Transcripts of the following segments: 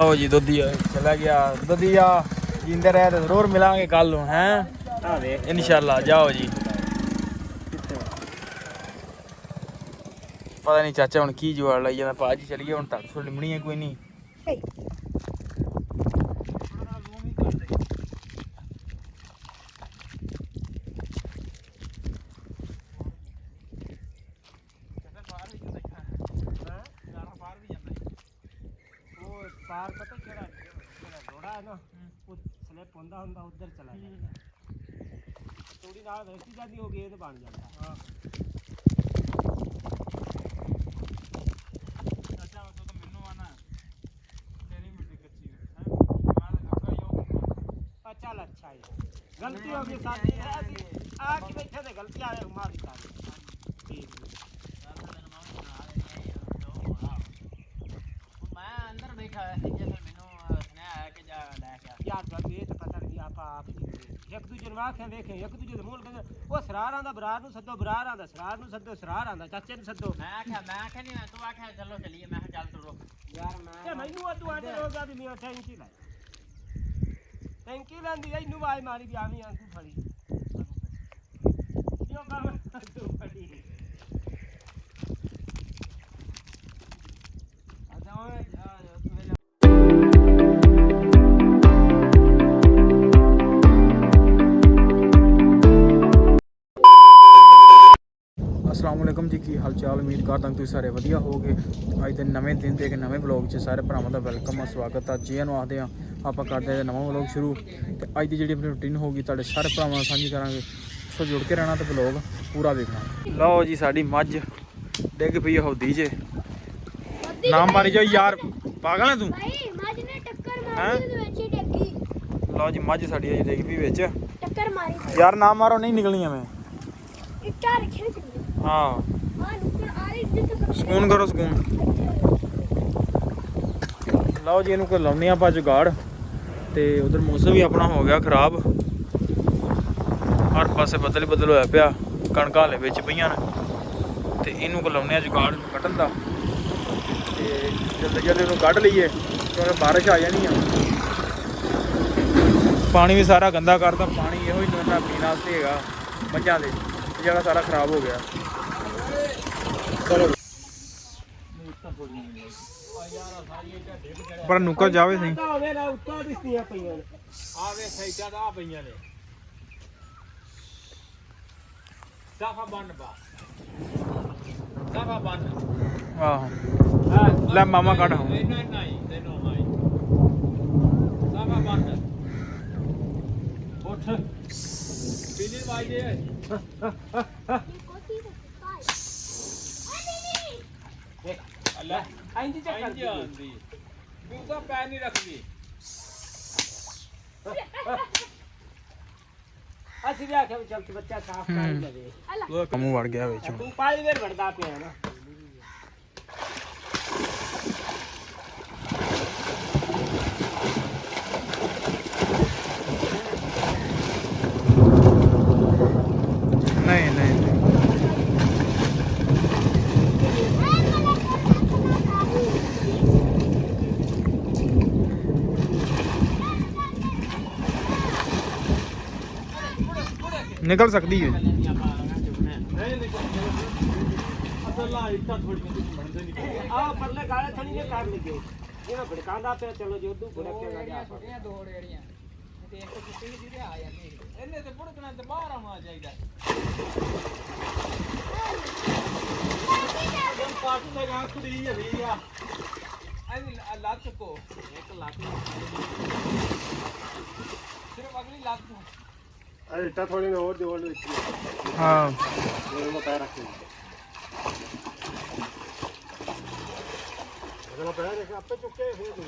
ਲਓ ਜੀ ਦੁੱਧੀਆ ਚਲਾ ਗਿਆ। ਦੁੱਧੀਆ ਜਿੰਦੇ ਰਹੇ ਤੇ ਜ਼ਰੂਰ ਮਿਲਾਂਗੇ ਕੱਲ ਨੂੰ ਹੈ? ਆ ਇਨਸ਼ਾਅੱਲਾ ਜਾਓ ਜੀ। ਪਤਾ ਨਹੀਂ ਚਾਚਾ ਹੁਣ ਕੀ ਜਵਾੜ ਲਈ ਜਾਂਦਾ ਭਾਜੀ ਚਲੀਏ ਹੁਣ ਤੱਕ ਸੋ ਲਿਮਣੀ ਹੈ ਕੋਈ ਨਹੀਂ ਪਾਰ ਪਤਾ ਕਿਹੜਾ ਜਿਹੜਾ ਰੋੜਾ ਹੈ ਨਾ ਉਹ ਸਲਿੱਪ ਹੁੰਦਾ ਹੁੰਦਾ ਉਧਰ ਚਲਾ ਜਾਂਦਾ। ਥੋੜੀ ਨਾਲ ਰਸੀ ਜਾਂਦੀ ਹੋ ਗਈ ਇਹ ਤੇ ਬਣ ਜਾਂਦਾ। ਹਾਂ। ਆ ਚੱਲ ਅੱਛਾ ਹੈ ਗਲਤੀ ਹੋ ਗਈ ਸਾਡੀ। ਅਸੀਂ ਆ ਕੇ ਬੈਠੇ ਤੇ ਗਲਤੀ ਆਵੇ ਮਾਰੀ ਸਾਡੀ ਠੀਕ ਮੈਂ ਅੰਦਰ ਬੈਠਾ ਹੋਇਆ ਸੀ ਜਦੋਂ ਮੈਨੂੰ ਅਹ, ਸੁਨੇਹਾ ਆਇਆ ਕਿ ਜਾ ਲੈ ਕੇ ਆ ਯਾਰ ਤੁਹਾਨੂੰ ਇਹ ਤਾਂ ਪਤਾ ਨਹੀਂ ਆਪਾਂ ਆਪ ਹੀ ਹੋਏ। ਇੱਕ ਦੂਜੇ ਨੂੰ ਆਖਿਆ ਵੇਖੇ ਇੱਕ ਦੂਜੇ ਦੇ ਮੂੰਹ ਕਹਿੰਦੇ ਉਹ ਸਰਾਰਾਂ ਦਾ ਬਰਾਰ ਨੂੰ ਸੱਦੋ ਬਰਾਰ ਆਂਦਾ ਸਰਾਰ ਨੂੰ ਸੱਦੋ ਸਰਾਰ ਆਂਦਾ ਚਾਚੇ ਨੂੰ ਸੱਦੋ। ਮੈਂ ਆਖਿਆ ਮੈਂ ਆਖਿਆ ਨਹੀਂ ਤੂੰ ਆਖਿਆ ਚਲੋ ਚਲੀਏ। ਮੈਂ ਕਿਹਾ ਚੱਲ ਤੁਰੋ ਯਾਰ ਮੈਂ ਤੇ ਮੈਨੂੰ ਅੱਧੂ ਆਟੇ ਰੋਗਾ ਦੀ ਮੀਆਂ ਟੈਂਕੀ ਲੈ। ਟੈਂਕੀ ਲੈਂਦੀ ਐ ਨੂੰ ਆਵਾਜ਼ ਮਾਰੀ ਵੀ ਆਵੀਂ ਆਂ ਤੂੰ ਫੜੀ। ਕੀ ਹਾਲ ਚਾਲ ਉਮੀਦ ਕਰਦਾ ਤੁਸੀਂ ਸਾਰੇ ਵਧੀਆ ਹੋਵੋਗੇ। ਅੱਜ ਦੇ ਨਵੇਂ ਦਿਨ ਤੇ ਇੱਕ ਨਵੇਂ ਵਲੌਗ 'ਚ ਸਾਰੇ ਭਰਾਵਾਂ ਦਾ ਵੈਲਕਮ ਆ ਸਵਾਗਤ ਆ। ਜੀ ਨੂੰ ਆਖਦੇ ਆ ਆਪਾਂ ਕਰਦੇ ਹਾਂ ਨਵਾਂ ਵਲੌਗ ਸ਼ੁਰੂ। ਤੇ ਅੱਜ ਦੀ ਜਿਹੜੀ ਆਪਣੀ ਰੁਟੀਨ ਹੋਊਗੀ ਤੁਹਾਡੇ ਸਾਰੇ ਭਰਾਵਾਂ ਨਾਲ ਸਾਂਝੀ ਕਰਾਂਗੇ। ਸੋ ਜੁੜ ਕੇ ਰਹਿਣਾ ਤੇ ਵਲੌਗ ਪੂਰਾ ਵੇਖਣਾ। ਲਓ ਜੀ ਸਾਡੀ ਮੱਝ ਡਿੱਗ ਪਈ ਆ ਹੌਦੀ 'ਚ। ਨਾਮ ਮਾਰੀ ਜਾਓ ਯਾਰ। ਪਾਗਲ ਹੈ ਤੂੰ? ਭਾਈ ਮੱਝ ਨੇ ਟੱਕਰ? ਮਾਰੀ ਤੇ ਵਿੱਚ ਡੱਗੀ ਲਓ ਜੀ ਮੱਝ ਸਾਡੀ ਅਜੇ ਡਿੱਗ ਪਈ ਵਿੱਚ। ਟੱਕਰ ਮਾਰੀ। ਯਾਰ ਨਾ ਮਾਰੋ ਨਹੀਂ ਨਿਕਲਣੀਆਂ ਮੈਂ। ਇੱਟਾਂ ਰੱਖਿਆ ਹਾਂ। ਸਕੂਨ ਕਰੋ, ਸਕੂਨ। ਲਓ ਜੀ, ਇਹਨੂੰ ਕੋਈ ਲਾਉਂਦੇ ਆ ਆਪਾਂ ਜੁਗਾੜ। ਤੇ ਉਧਰ ਮੌਸਮ ਵੀ ਆਪਣਾ ਹੋ ਗਿਆ ਖਰਾਬ। ਹਰ ਪਾਸੇ ਬੱਦਲ ਹੀ ਬੱਦਲ ਹੋਇਆ ਪਿਆ, ਕਣਕਾਂ ਹਲੇ ਵਿੱਚ ਪਈਆਂ ਨੇ। ਤੇ ਇਹਨੂੰ ਕੋ ਲਾਉਂਦੇ ਆ ਜੁਗਾੜ ਕੱਢਣ ਦਾ। ਤੇ ਜਲਦੀ ਜਲਦੀ ਇਹਨੂੰ ਕੱਢ ਲਈਏ, ਕਿਉਂਕਿ ਬਾਰਿਸ਼ ਆ ਜਾਣੀ ਆ। ਪਾਣੀ ਵੀ ਸਾਰਾ ਗੰਦਾ ਕਰਦਾ ਪਾਣੀ ਇਹੋ ਹੀ ਦੋਨਾ ਪੀਣ ਵਾਸਤੇ ਹੈਗਾ, ਮੱਝਾਂ ਦੇ। ਜਿਹੜਾ ਸਾਰਾ ਖਰਾਬ ਹੋ ਗਿਆ। ਪਰ ਨੁਕਰ ਜਾਵੇ ਸਹੀ। ਹੋਵੇ ਨਾ ਉੱਤੋਂ ਦਿਸਦੀਆਂ ਪਈਆਂ ਨੇ। ਆਵੇ ਸਾਈਟਾਂ ਦਾ ਆ ਪਈਆਂ ਨੇ। ਸਾਫਾ ਬੰਨ ਬਾ ਸਾਫਾ ਬੰਨ। ਆਹੋ। ਲੈ ਮਾਮਾ ਕੱਢ ਨਹੀਂ ਨਹੀਂ ਤੈਨੂੰ ਆਈ ਸਾਫਾ ਬੰਨ। ਉੱਠ। ਪੀਲੀ ਵਾਜੇ ਕੋਤੀ ਤੇ ਪਾਈ ਆ ਨਹੀਂ ਦੇਖ ਅੱਲਾ ਇੰਜ ਚੱਕਰ ਇੰਜ ਦੀ ਆਂਦੀ ਤੂੰ ਤਾਂ ਪੈਰ ਨਹੀਂ ਰੱਖਦੀ। ਅਸੀਂ ਵੀ ਆਖਿਆ ਵੀ ਚੱਲ ਤੂੰ ਬੱਚਾ ਸਾਫ਼ ਕਰ ਲਵੇ। ਕਮੂ ਵੜ ਗਿਆ ਵਿੱਚ। ਤੂੰ ਪਾਲੀ ਵੇਰ ਵੜਦਾ ਪਿਆ ਨਾ ਨਹੀਂ ਨਹੀਂ ਨਹੀਂ। ਨਿਕਲ ਸਕਦੀ ਹੈ ਅਸਲਾ ਇੱਟਾਂ ਥੋੜੀਆਂ ਜਿਹੀ ਬਣਦੇ ਨਹੀਂ ਆ ਪਰਲੇ ਗਾਲੇ ਥਣੀ ਨੇ ਕਰ ਲਈਏ ਇਹਨਾਂ ਭੜਕਾਉਂਦਾ ਪਿਆ ਚਲੋ ਜੇ ਉਦੋਂ ਭੜਕੇਗਾ ਜਾ ਦੋ ਰੇੜੀਆਂ ਤੇ ਇੱਕ ਕੁੱਤੀ ਜਿਹਦੇ ਆ ਜਾਂਦੀ ਇਹਨੇ ਤੇ ਭੁੜਕਣਾ ਤੇ ਬਾਹਰ ਆਉਣਾ ਚਾਹੀਦਾ ਜਦ ਪਾਟ ਲਗਾ ਕੁੜੀ ਜਲੀ ਆ ਐਨੀ ਲੱਤ ਕੋ ਇੱਕ ਲੱਤ ਸਿਰਫ ਅਗਲੀ ਲੱਤ ਨੂੰ ਅਰੇ ਇੱਟਾ ਥੋੜੀ ਨੇ ਹੋਰ ਜੋੜ ਵਿੱਚ ਹਾਂ। ਮੇਰੇ ਮਾ ਪੈਰ ਰੱਖੇ ਅਗਲਾ ਪੈਰ ਰੱਖ ਆਪੇ ਚੁੱਕੇ ਫੇਰ ਦੇ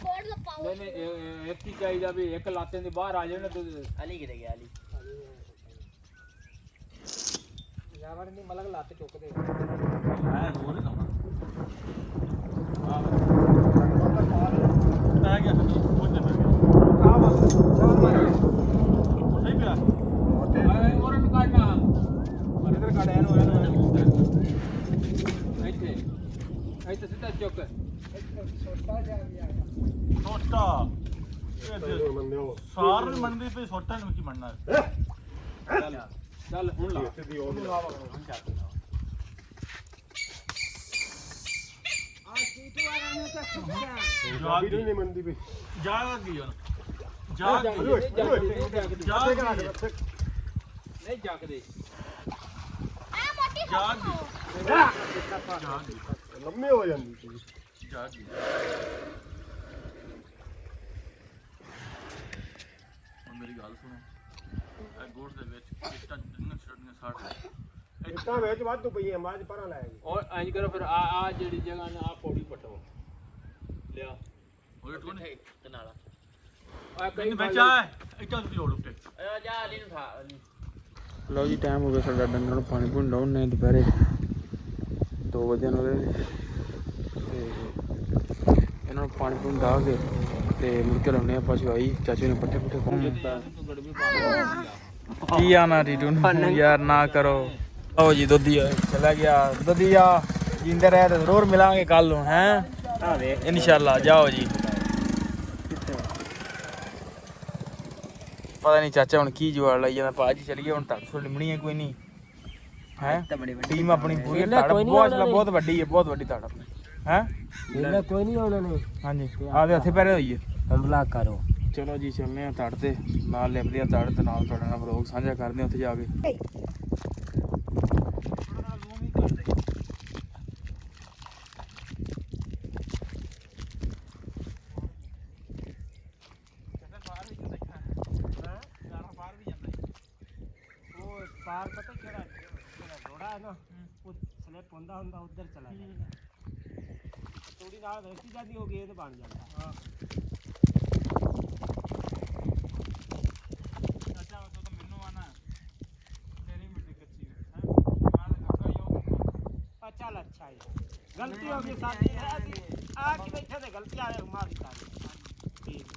ਕੋਡ ਲਪਾਓ ਨਹੀਂ ਨਹੀਂ ਇੱਕ ਹੀ ਚਾਹੀਦਾ ਵੀ ਇੱਕ ਲੱਤ ਦੇ ਬਾਹਰ ਆ ਜਾਵੇ ਨਾ ਤੂੰ ਅਲੀ ਕਿਤੇ ਗਿਆ ਅਲੀ। ਜਾਵੜ ਨਹੀਂ ਮਲਕ ਲੱਤ ਚੁੱਕਦੇ। ਹੈ ਹੋਰ ਲਾਉਣਾ ਪੈ ਗਿਆ ਉਹਦੇ ਪੈ ਗਿਆ ਆ ਬਸ ਚਾਲ ਮਾਰ ਸਹੀ ਪਿਆ ਓਏ ਹੋਰ ਨੂੰ ਕੱਢਣਾ ਇਧਰ ਕੱਢਿਆ ਨੂੰ ਹੋਇਆ ਨਾ ਇੱਥੇ ਇੱਥੇ ਸਿੱਧਾ ਚੁੱਕ ਛੋਟਾ ਸਾਰ ਨਹੀਂ ਮੰਨਦੀ ਪਈ ਛੋਟਾ ਨੂੰ ਕੀ ਮੰਨਣਾ ਚੱਲ ਚੱਲ ਹੁਣ ਲਾ। ਜਾਗ ਗਈ ਨਹੀਂ ਮੰਨਦੀ ਪਈ ਜਾਗ ਗਈ ਹੁਣ ਜਾਗ। ਜਾਗ ਗਈ ਨਹੀਂ ਜੱਕਦੇ ਆ ਮੋਟੀ ਜਾਗ। ਜਾਗ। ਲੰਮੇ ਹੋ ਜਾਂਦੀ ਸੀ। ਜਾਗ ਗਈ ਹੁਣ ਮੇਰੀ ਗੱਲ ਸੁਣੋ। ਇਹ ਗੋੜ ਦੇ ਵਿੱਚ ਇੱਟਾਂ ਜਿੰਨੀਆਂ ਛੜਨੀਆਂ ਸਾੜ ਇੱਟਾਂ ਵਿੱਚ ਵਾਧੂ ਪਈਆਂ ਬਾਅਦ ਚ ਪਰਾਂ ਲੈ ਗਈ ਔਰ ਇੰਜ ਕਰੋ ਫਿਰ ਆ ਆ ਜਿਹੜੀ ਜਗ੍ਹਾ ਨਾ ਆ ਪੌੜੀ ਪਟੋ। ਲਿਆ। ਉਹ ਟੋਨ ਹੈ ਆ ਕਈ ਵਿੱਚ ਆ ਇੱਟਾਂ ਦੀ ਲੋੜ ਉੱਤੇ। ਆ ਜਾ ਅਲੀ ਨੂੰ ਠਾ ਅਲੀ। ਲਓ ਜੀ ਟਾਈਮ ਹੋ ਗਿਆ ਸਾਡਾ ਡੰਗਰਾਂ ਨੂੰ ਪਾਣੀ ਪੂਣੀ ਲਾਉਣ ਨੇ ਦੁਪਹਿਰੇ। 2 ਵਜੇ ਨੇ ਤੇ ਇਹਨਾਂ ਨੂੰ ਪਾਣੀ ਪੂਣੀ ਡਾ ਕੇ ਤੇ ਮੁੜ ਕੇ ਲਾਉਣੇ ਆਪਾਂ ਚਵਾਈ ਚਾਚੂ ਨੇ ਪੱਠੇ ਪੁੱਠੇ ਪਾਉਣ। ਤੂੰ ਗੜਵੀ ਪਾ ਕੀ ਆਣਾ ਰੀਟੂ ਨੂੰ ਯਾਰ ਨਾ ਕਰੋ। ਲਓ ਜੀ ਦੁੱਧੀ ਆ, ਚਲਾ ਗਿਆ। ਦੁੱਧੀਆ ਜਿੰਦੇ ਰਹੇ ਤੇ ਜ਼ਰੂਰ ਮਿਲਾਂਗੇ ਕੱਲ ਨੂੰ ਹੈ? ਆ ਵੇਖ ਇਨਸ਼ਾਅੱਲਾ ਜਾਓ ਜੀ। ਪਤਾ ਨਹੀਂ ਚਾਚਾ ਹੁਣ ਕੀ ਜਵਾਬ ਲਾਈ ਜਾਂਦਾ ਭਾਜੀ ਚਲੀ ਗਿਆ ਹੁਣ ਤੱਕ ਸੋ ਲਿਮਣੀ ਹੈ ਕੋਈ ਨਹੀਂ। ਹੈ? ਟੀਮ ਆਪਣੀ ਪੂਰੀ ਬਹੁਤ ਬਹੁਤ ਵੱਡੀ ਹੈ ਬਹੁਤ ਵੱਡੀ ਧੜ ਆਪਣੀ ਹੈ? ਇਹਦਾ ਕੋਈ ਨਹੀਂ ਆਉਣਾ ਨੇ ਹਾਂਜੀ ਆਦੇ ਹੱਥੇ ਪੈਰੇ ਹੋਈ ਹੈ ਹਮਲਾ ਕਰੋ। ਚਲੋ ਜੀ ਚੱਲਨੇ ਆ ਧੜ ਤੇ। ਨਾਲ ਲਿਪਦੇ ਆ ਧੜ ਤੇ ਨਾਲ ਤੁਹਾਡੇ ਨਾਲ ਵਲੋਗ ਸਾਂਝਾ ਕਰਦੇ ਆ ਉੱਥੇ ਜਾ ਕੇ। ਪਾਰ ਪਤਾ ਕਿਹੜਾ ਜਿਹੜਾ ਰੋੜਾ ਹੈ ਨਾ? ਉਹ ਸਲਿੱਪ ਹੁੰਦਾ ਹੁੰਦਾ ਉੱਧਰ ਚਲਾ ਜਾਂਦਾ। ਥੋੜੀ ਨਾਲ ਵੈਸੀ ਜਾਂਦੀ ਹੋ ਗਈ ਇਹ ਤੇ ਬਣ ਜਾਂਦਾ। ਹਾਂ। ਚਾਚਾ ਉਹ ਤਾਂ ਮੈਨੂੰ ਆਣਾ ਤੇਰੀ ਮਿੱਟੀ ਕੱਚੀ ਹੈ ਹੈ? ਮਾਰ ਲੱਗਾ ਯੋ ਆ ਚੱਲ ਅੱਛਾ ਹੈ ਗਲਤੀ ਹੋ ਗਈ ਸਾਡੀ। ਹੈ ਅਸੀਂ ਆ ਕੇ ਬੈਠੇ ਤੇ ਗਲਤੀ ਆਏ ਮਾਫ ਕਰ ਠੀਕ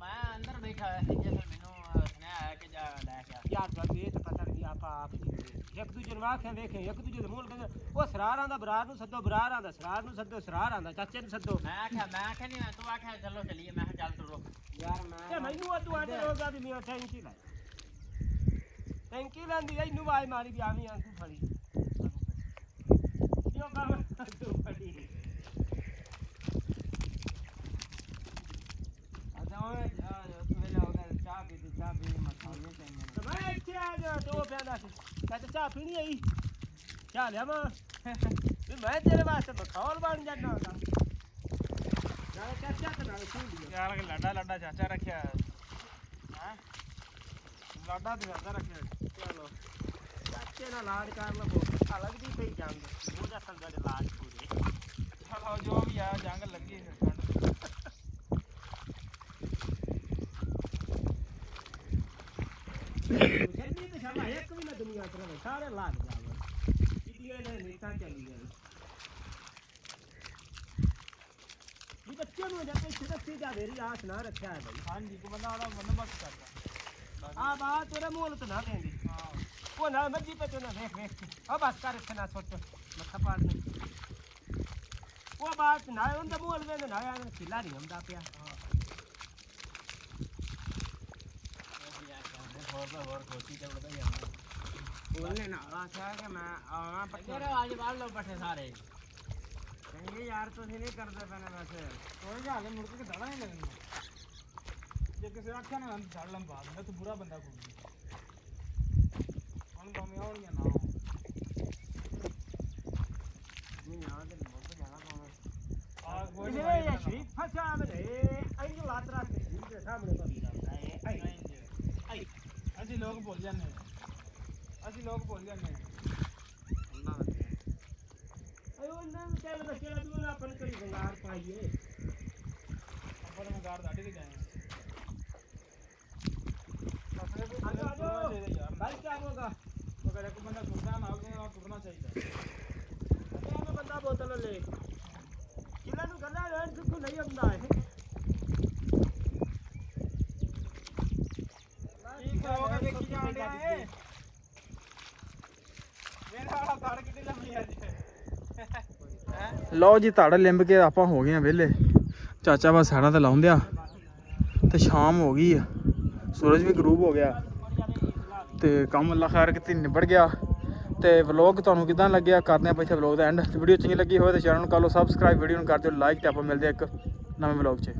ਮੈਂ ਅੰਦਰ ਬੈਠਾ ਹੈ ਜੇ ਫਿਰ ਮੈਨੂੰ ਸੁਨੇਹਾ ਆਇਆ ਕਿ ਜਾ ਲੈ ਕੇ ਆ। ਯਾਰ ਜਦ ਇਹ ਤਾਂ ਪਤਾ ਆਪਾਂ ਆਪ ਹੀ ਇੱਕ ਦੂਜੇ ਨੂੰ ਆਖਿਆ ਵੇਖੇ ਇੱਕ ਦੂਜੇ ਦੇ ਮੂਲ ਕਹਿੰਦੇ ਉਹ ਸਰਾਰਾਂ ਦਾ ਬਰਾਰ ਨੂੰ ਸੱਦੋ ਬਰਾਰ ਆਂਦਾ ਸਰਾਰ ਨੂੰ ਸੱਦੋ ਸਰਾਰ ਆਂਦਾ ਚਾਚੇ ਨੂੰ ਸੱਦੋ। ਮੈਂ ਆਖਿਆ ਮੈਂ ਆਖਿਆ ਨਹੀਂ ਤੂੰ ਆਖਿਆ ਚਲੋ ਚਲੀਏ। ਮੈਂ ਕਿਹਾ ਚੱਲ ਤੁਰੋ ਯਾਰ ਤੇ ਮੈਨੂੰ ਉਹ ਆਡੇ ਰੋਗਾ ਵੀ ਮੇਰਾ ਟੈਂਕੀ ਲੈ ਟੈਂਕੀ ਲੈਂਦੀ ਇਹਨੂੰ ਆਵਾਜ਼ ਮਾਰੀ ਵੀ ਆਵੀਂ ਆਂ ਤੂੰ ਫੜੀ। ਕਿਉਂ ਕੰਮ ਤੂੰ ਫੜੀ ਚਾਹ ਪੀ ਚਾਹ ਪੀ ਮਸਾਲੇ ਚਾਹੀਦੇ ਤੇ ਆ ਜਾ ਤੇ ਉਹ ਕਹਿੰਦਾ ਸੀ ਕਹਿੰਦਾ ਚਾਹ ਪੀਣੀ ਆਈ ਚਾਹ ਲਿਆਵਾਂ ਵੀ ਮੈਂ ਤੇਰੇ ਵਾਸਤੇ ਬਖੌਲ ਬਣ ਜਾਣਾ ਹੁੰਦਾ ਨਾਲੇ ਚਾਚਾ ਤੇ ਨਾਲੇ ਸੁਣਦੀ ਯਾਰ ਕਿ ਲਾਡਾ ਲਾਡਾ ਚਾਚਾ ਰੱਖਿਆ ਹੈ ਲਾਡਾ ਤੇ ਚਾਚਾ ਰੱਖਿਆ ਚਲੋ ਚਾਚੇ ਨਾਲ ਲਾਡ ਕਰ ਲਵੋ ਅਲੱਗ ਦੀ ਪਈ ਜਾਂਦੇ ਉਹਦਾ ਸੰਗਾ ਦੇ ਲਾਡ ਪੂਰੇ ਚਲੋ ਜੋ ਵੀ ਆ ਜੰਗ ਲੱਗੀ ਫਿਰ ਠੰਡ ਇੱਕ ਵੀ ਨਾ ਦੁਨੀਆ ਤੇ ਰਹੇ ਸਾਰੇ ਲਾਗ ਜਾਵੇ ਜਿੱਦੀਆਂ ਨੇ ਨੀਤਾਂ ਚੱਲੀ ਜਾਣ ਵੀ ਬੱਚਿਆਂ ਨੂੰ ਜਦ ਤੱਕ ਸਿੱਧੀ ਜਾ ਮੇਰੀ ਆਸ ਨਾ ਰੱਖਿਆ ਹੈ ਬਈ। ਹਾਂਜੀ ਕੋ ਬੰਦਾ ਉਹਦਾ ਬੰਦੋਬਸਤ ਕਰਦਾ। ਆ ਬਾਤ ਤੇਰੇ ਮੂੰਹ ਤੇ ਨਾ ਦੇਂਦੀ। ਉਹ ਨਾ ਮੱਜੀ ਪੇ ਨਾ ਵੇਖ ਵੇਖ ਆ ਬਸ ਕਰ ਇੱਥੇ ਨਾ ਸੋਚ ਮੱਥਾ ਪਾੜ ਉਹ ਬਾਤ ਨਾ ਉਹਦਾ ਮੂੰਹ ਲਵੇ ਨਾ ਆਇਆ ਖਿਲਾ ਨਹੀਂ ਹੁੰਦਾ ਪਿਆ। ਉਹਨੇ ਨਾਲ ਆਖਿਆ ਕਿ ਮੈਂ ਆਉਣਾ ਪੱਕੇ ਅੱਜ ਬਾਹਰ ਲੋ ਪੱਠੇ ਸਾਰੇ। ਕਹਿੰਗੇ ਯਾਰ ਤੁਸੀਂ ਨਹੀਂ ਕਰਦੇ ਪੈਣੇ ਵੈਸੇ। ਕੋਈ ਗੱਲ ਨੀ, ਮੁੜ ਕੇ ਦਾਣਾ ਨਹੀਂ ਲੱਗਣਾ ਜੇ ਕਿਸੇ ਆਖਿਆ ਨਾ ਲੰਮ ਪਾ ਦਿੰਦਾ ਤੂੰ ਬੁਰਾ ਬੰਦਾ ਕੋਈ ਹੁਣ ਭਾਵੇਂ ਆਉਣੀਆਂ ਨਾ। ਆਉਣ। ਆ ਕੋਈ ਨੀ, ਇਹ ਇਹ ਸ਼ਰੀਫ ਫਸਾ ਮੇਰੇ ਐਂ ਲਾਤ ਰਾਤ ਦੇ ਸ਼ਰੀਫ ਦੇ ਸਾਹਮਣੇ ਪਈ ਜਾਂਦਾ ਹੈ ਐਂ ਹਾਂਜੀ। ਅਸੀਂ ਲੋਕ ਭੁੱਲ ਜਾਂਦੇ ਹਾਂ। ਅਸੀਂ ਲੋਕ ਭੁੱਲ ਜਾਂਦੇ ਹਾਂ। ਉਹਨਾਂ ਨੂੰ ਚੱਲ ਦਾ ਨਾ ਆਪਣ ਕਰੀ ਗੰਗਾਰ ਪਾਈਏ ਆਪਾਂ ਤਾਂ ਮਗਾਰ ਦਾਢੀ ਤੇ ਗਏ ਹਾਂ। ਆਪਣੇ ਕੋਲ ਆਜੋ ਆਜੋ ਚਾਹੀਦਾ ਯਾਰ ਭਾਈ ਕੀ ਹੋਗਾ ਅਗਰ ਇੱਕ ਬੰਦਾ ਤੁਰਦਾ ਨਾਲ ਦੇ ਨਾਲ ਤੁਰਨਾ ਚਾਹੀਦਾ ਅੱਛਾ ਮੈਂ ਬੰਦਾ ਬੋਤਲ ਲੈ ਕਿਲਾ ਨੂੰ ਗੱਲਾਂ ਰਹਿਣ ਸੁੱਕੂ ਨਹੀਂ ਹੁੰਦਾ ਹੈ ਕੀ ਕਰੋਗੇ ਵੇਖੀ ਜਾਣ ਡਿਆ ਏ ਵੇਖ ਵਾਲਾ ਤੜ ਕਿੱਡੀ ਲੰਮੀ ਅੱਜ ਲਓ ਜੀ, ਧੜ ਲਿੰਬ ਕੇ ਆਪਾਂ ਹੋ ਗਏ ਆ ਵਿਹਲੇ। ਚਾਚਾ ਬਸ ਸਾੜਾ ਤੇ ਲਾਉਂਦੇ ਆ ਤੇ ਸ਼ਾਮ ਹੋ ਗਈ ਆ। ਸੂਰਜ ਵੀ ਗਰੂਬ ਹੋ ਗਿਆ। ਤੇ ਕੰਮ ਅੱਲਾ ਖੈਰ ਕਿਤੇ, ਨਿਬੜ ਗਿਆ। ਤੇ ਵਲੌਗ ਤੁਹਾਨੂੰ ਕਿਦਾਂ ਲੱਗਿਆ? ਕਰਦੇ ਆਪਾਂ ਪਿੱਛੇ ਵਲੌਗ ਦਾ ਐਂਡ ਵੀਡੀਓ ਚੰਗੀ ਲੱਗੀ ਹੋਵੇ ਤਾਂ ਚੈਨਲ ਨੂੰ ਕਰ ਲਓ ਸਬਸਕ੍ਰਾਈਬ ਵੀਡੀਓ ਨੂੰ ਕਰ ਦਿਓ ਲਾਈਕ ਤੇ ਆਪਾਂ ਮਿਲਦੇ ਆ ਇੱਕ ਨਵੇਂ ਵਲੌਗ 'ਚ।